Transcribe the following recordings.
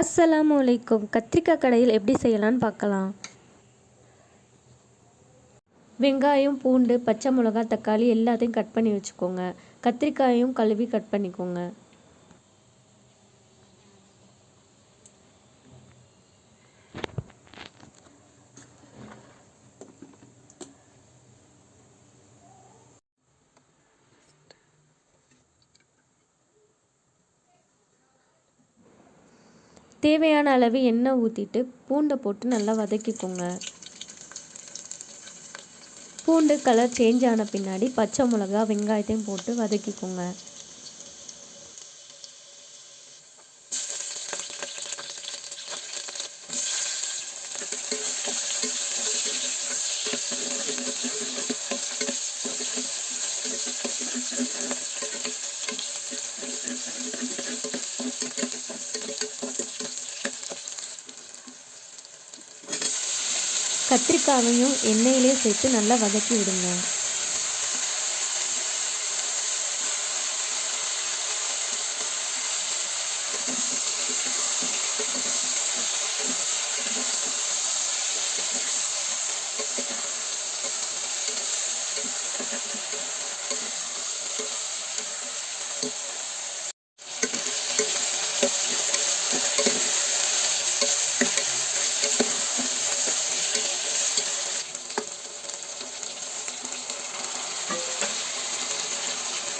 அஸ்ஸலாமு அலைக்கும். கத்திரிக்காய் கடையில் எப்படி செய்யலான்னு பார்க்கலாம். வெங்காயம் பூண்டு பச்சை மிளகா தக்காளி எல்லாத்தையும் கட் பண்ணி வச்சுக்கோங்க. கத்திரிக்காயும் கழுவி கட் பண்ணிக்கோங்க. தேவையான அளவு எண்ணெய் ஊற்றிட்டு பூண்டை போட்டு நல்லா வதக்கிக்கோங்க. பூண்டு கலர் சேஞ்ச் ஆன பின்னாடி பச்சை மிளகா வெங்காயத்தையும் போட்டு வதக்கிக்கோங்க. கத்திரிக்காயையும் எண்ணெயிலே சேர்த்து நல்லா வதக்கி விடுங்க.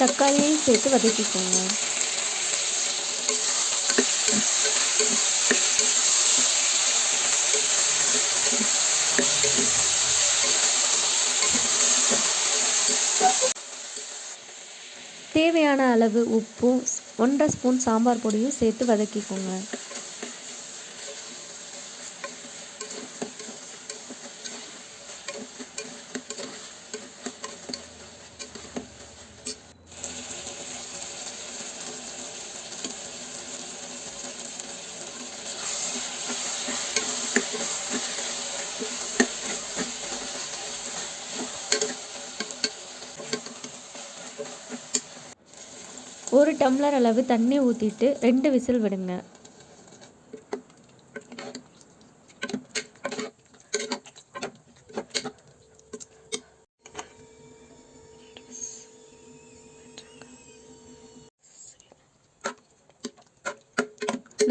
தக்காளியையும் சேர்த்து வதக்கிக்கோங்க. தேவையான அளவு உப்பும் ஒன்றரை ஸ்பூன் சாம்பார் பொடியும் சேர்த்து வதக்கிக்கோங்க. ஒரு டம்ளர் அளவு தண்ணி ஊற்றிட்டு ரெண்டு விசில் விடுங்க.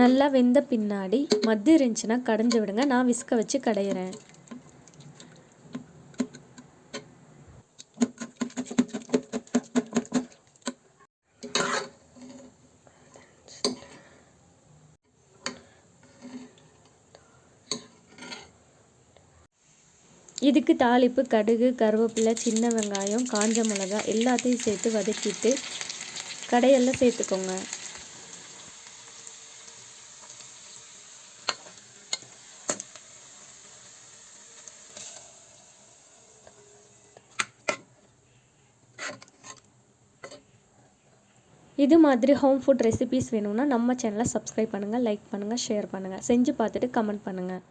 நல்லா வெந்த பின்னாடி மத்து இருந்துச்சுன்னா கடைஞ்சி விடுங்க. நான் விஸ்க வச்சு கடையிறேன். இதுக்கு தாளிப்பு கடுகு கருவேப்பிலை சின்ன வெங்காயம் காஞ்ச மிளகா எல்லாத்தையும் சேர்த்து வதக்கிட்டு கடையெல்லாம் சேர்த்துக்கோங்க. இது மாதிரி ஹோம் ஃபுட் ரெசிபீஸ் வேணும்னா நம்ம சேனலை சப்ஸ்கிரைப் பண்ணுங்கள் லைக் பண்ணுங்கள் ஷேர் பண்ணுங்கள் செஞ்சு பார்த்துட்டு கமெண்ட் பண்ணுங்கள்